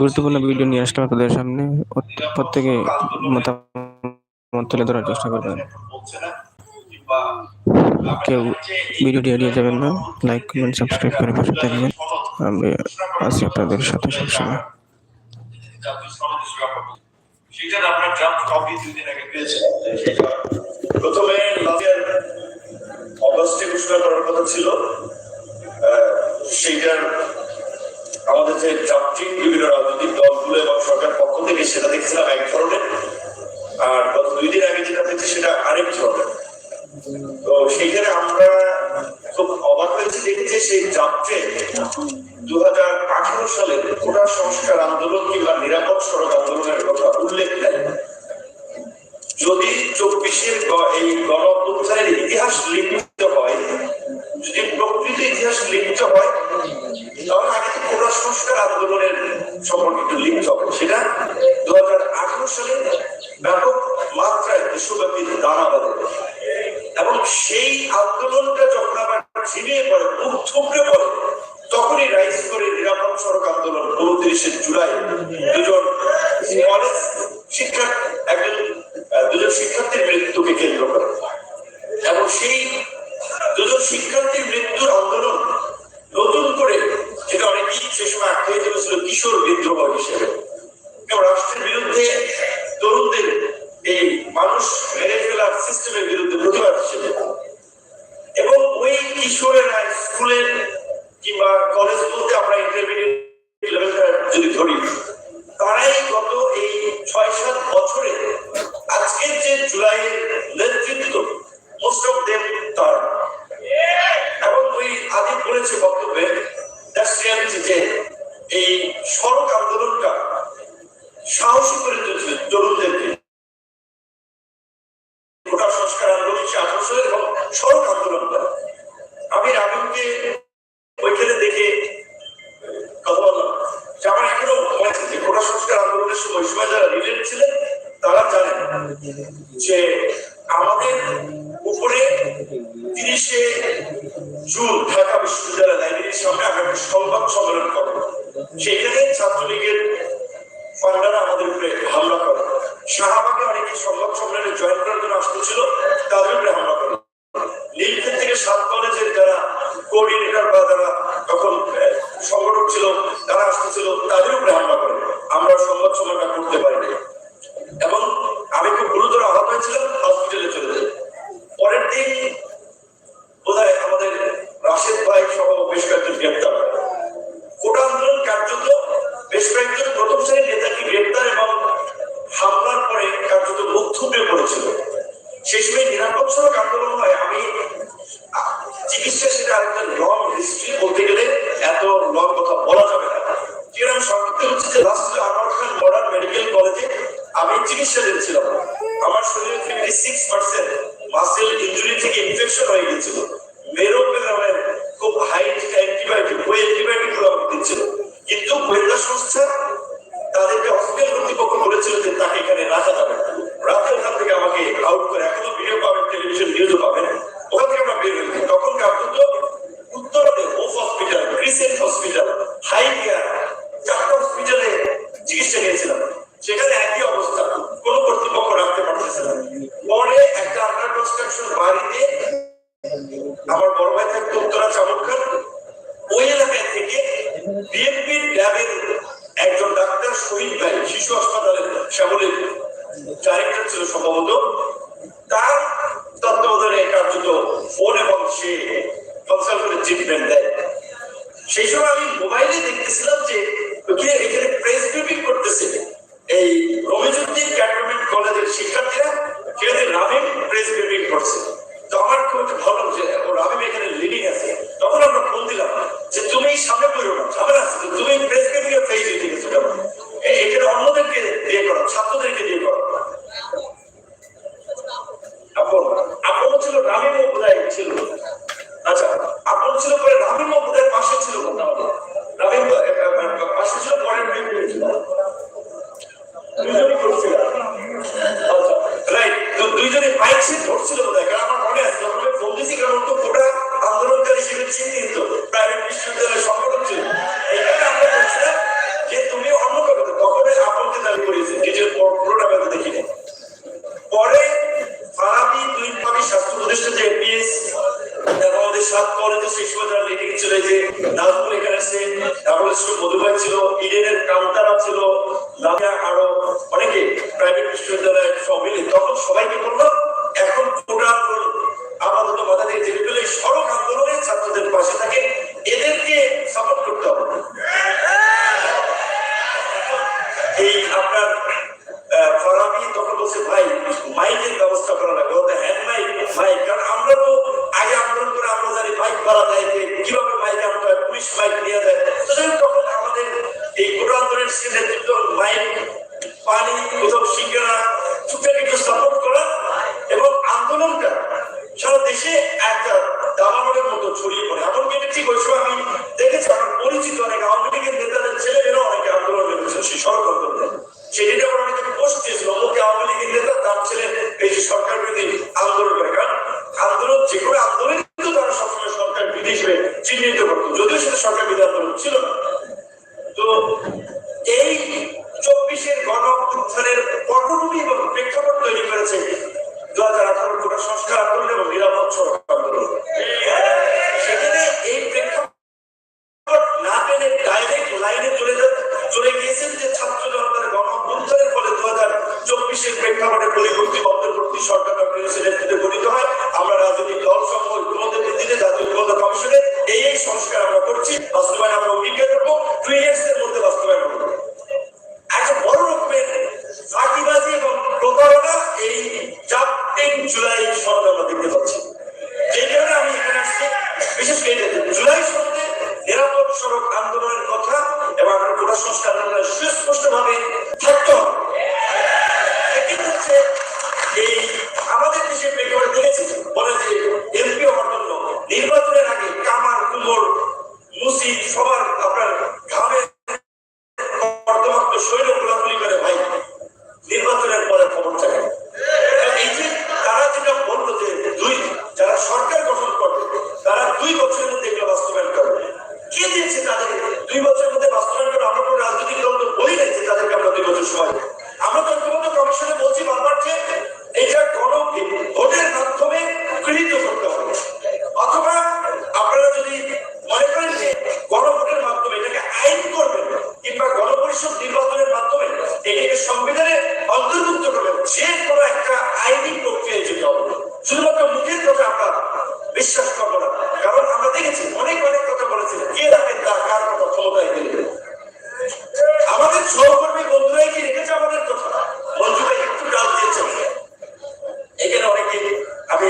গুরুত্বপূর্ণ ভিডিও নিয়ে আসলাম আপনাদের সামনে। প্রত্যেকে মতামত তুলে ধরার চেষ্টা করবেন। কেউ ভিডিওটি এড়িয়ে যাবেন না, লাইক, কমেন্ট, সাবস্ক্রাইব করে পাশে থাকবেন। আমি আছি আপনাদের সাথে সবসময়। সেটার আপনার ট্রাম্প কপি দুই দিন আগে পেয়েছেন। প্রথমে লাভিয়ার অগস্টে ঘোষণা করার কথা ছিল। সেইটার আমাদের যে যান্ত্রিক বিভিন্ন রাজনৈতিক দলগুলো এবং সরকার পক্ষ থেকে সেটা দেখছিলাম এক ধরনের। আর গত দুই দিন আগে যেটা দেখছি সেটা আরেক ধরনের। তো সেইখানে আমরা খুব অবাক হয়েছি, দেখেছি সেই যাত্রে দু হাজার আঠারো সালে কোটা সংস্কার আন্দোলন কিংবা নিরাপদ সড়ক আন্দোলনের কথা উল্লেখ নেয়। যদি চব্বিশের এই গণ ইতিহাস লিখে পঁচিশে জুলাই দুজন কলেজ শিক্ষা একজন দুজন শিক্ষার্থীর মৃত্যুকে কেন্দ্র করে এবং সেই ছাত্রলীগের পান্ডারা আমাদের উপরে হামলা করে। শাহবাগে অনেকে সংবাদ সম্মেলনে জয়েন করার জন্য আসতেছিল তাদের উপরে হামলা করে। নীলক্ষেত থেকে সাত কলেজের যারা কোঅর্ডিনেটর বা যারা তখন সংগঠক ছিল, তারা আসতেছিল তাদের উপরে বছর আন্দোলন হয়, আমি চিকিৎসা সেটা একটা লং হিস্ট্রি বলতে গেলে এত লং কথা বলা যাবে না। কিরম সংক্ষিপ্ত হচ্ছে যে লাস্ট আমার খান মডার্ন মেডিকেল কলেজে আমি চিকিৎসা দিচ্ছিলাম আমার শরীরে fifty six percent muscle injury থেকে ইনফেকশন হয়ে গেছিল Oh. to lay fondle of the devil.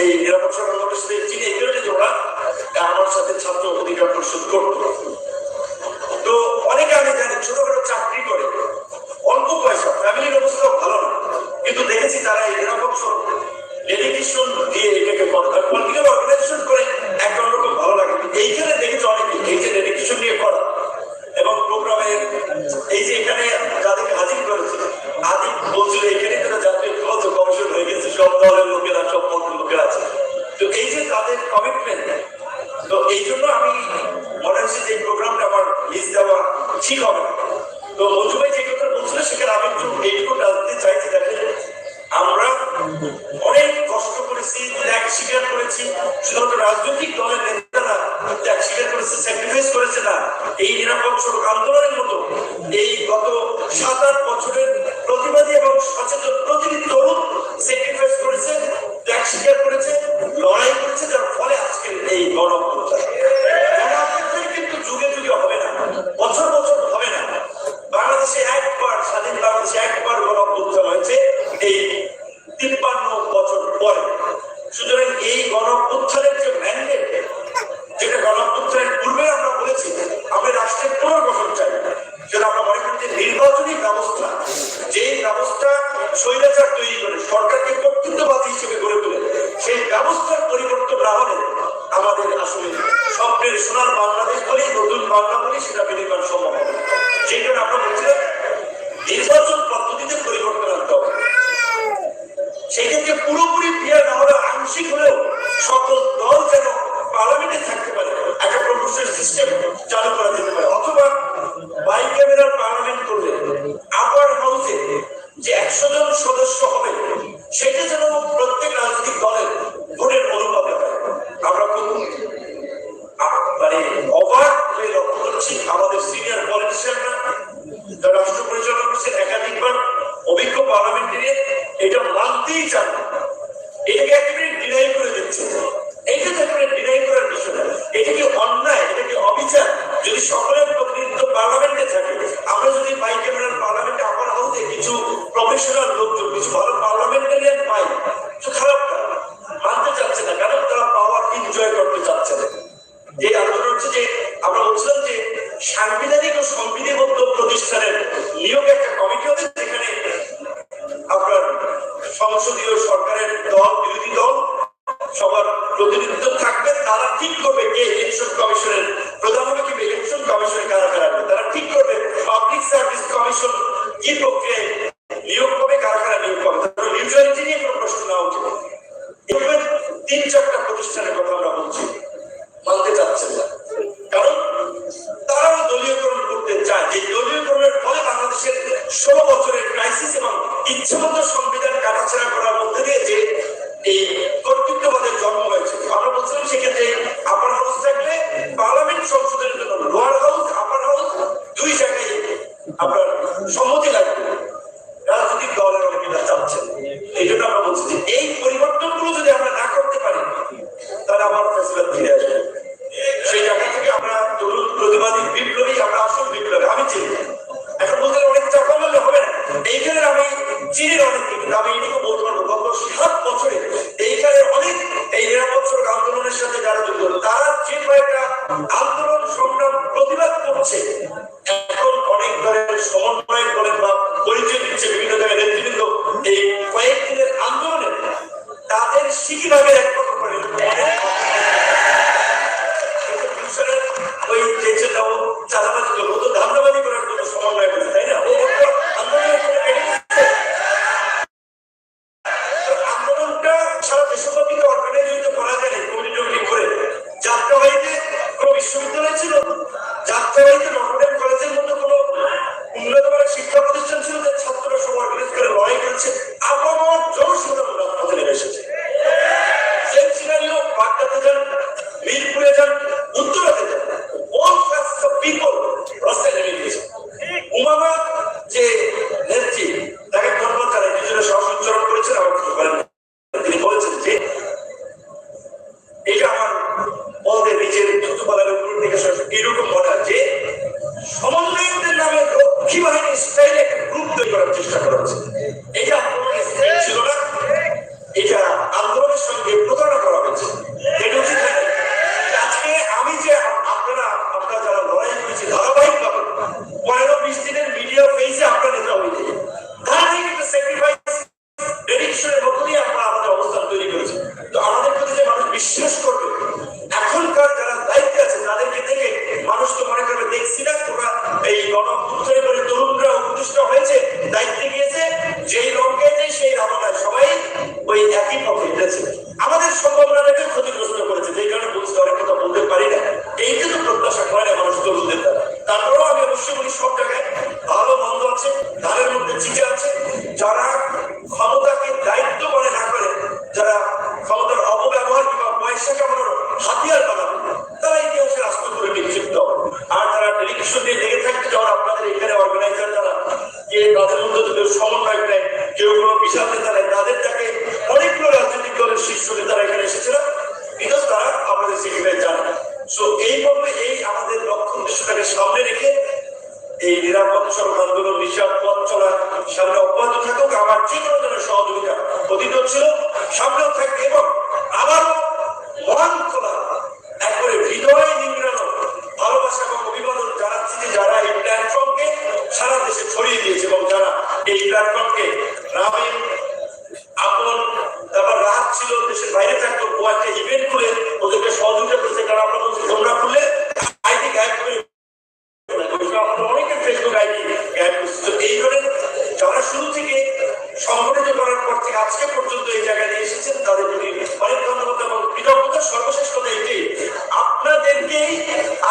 এই নিরাপদ সরকার চিনি এই জন্য যে ওরা আমার সাথে ছাত্র অধিকার পরিষদ করতো। ঠিক হবে। তো মঞ্জু যে কথা বলছিল, সেখানে আমি একটু এইটুকু ডালতে চাইছি দেখেন আমরা অনেক কষ্ট করেছি, ত্যাগ স্বীকার করেছি। শুধুমাত্র রাজনৈতিক দলের নেতারা ত্যাগ স্বীকার করেছে স্যাক্রিফাইস করেছে না। এই নিরাপদ সড়ক আন্দোলনের মতো এই গত সাত আট বছরের প্রতিবাদী এবং সচেতন প্রতিটি তরুণ স্যাক্রিফাইস করেছে, ত্যাগ স্বীকার করেছে, লড়াই করেছে, যার ফলে আজকের এই গণ কিন্তু যুগে যুগে হবে না। বছর বছর বাংলাদেশে একবার গণ হয়েছে এই তিপ্পান্ন বছর পরে। সুতরাং এই গণ আছে দলের মধ্যে জিতে আছে। যারা ক্ষমতা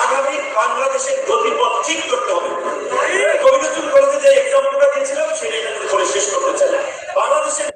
আগামী বাংলাদেশের গতিপথ ঠিক করতে হবে। কবি নজরুল কলেজে যে এক্সাম্পলটা দিয়েছিলাম সেটা এখানে করে শেষ করতে চাই। বাংলাদেশের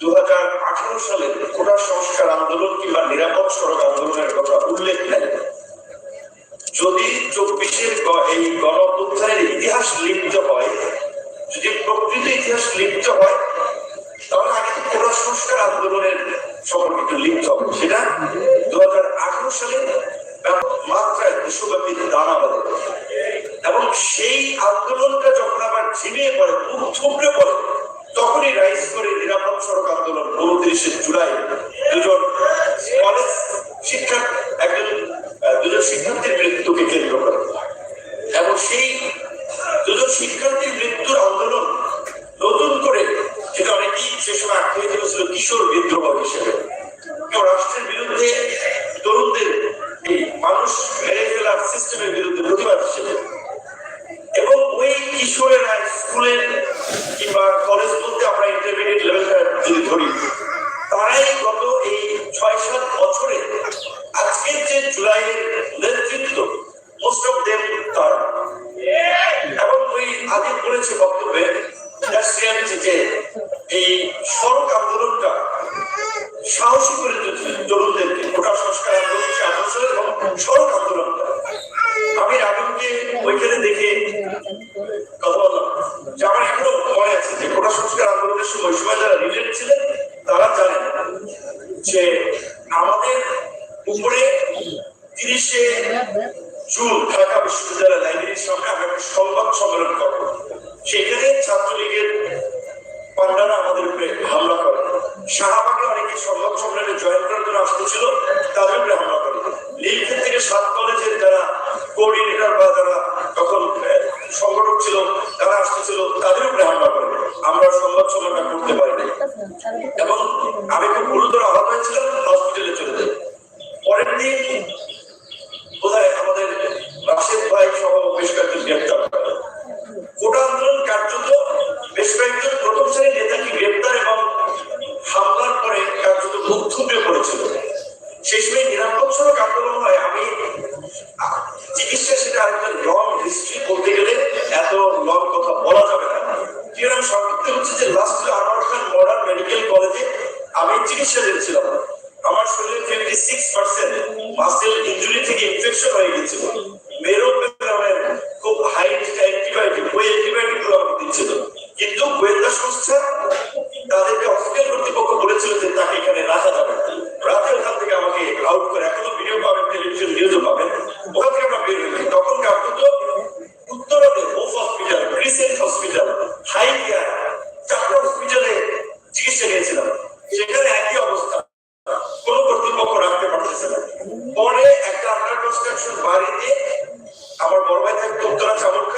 দু হাজার আঠারো সালে কোটা সংস্কার আন্দোলন কিংবা নিরাপদ সড়ক আন্দোলনের কথা উল্লেখ যদি চব্বিশের এই ইতিহাস লিপ্ত হয়, যদি প্রকৃত ইতিহাস লিপ্ত হয় মাত্রায় বিশ্বব্যাপী এবং সেই আন্দোলনটা যখন আবার ঝিমিয়ে পড়ে খুব থুবড়ে পড়ে তখনই রাইজ করে নিরাপদ সড়ক আন্দোলন, উনত্রিশে জুলাই দুজন কলেজ শিক্ষক, একজন দুজন শিক্ষার্থীর মৃত্যুকে শরীরে ছিল আমার শরীরে twenty six percent muscle injury থেকে ইনফেকশন হয়ে গেছিল। কনস্ট্রাকশন বাড়ি দিয়ে আমার বড় ভাই থাকতো উত্তরা চামড়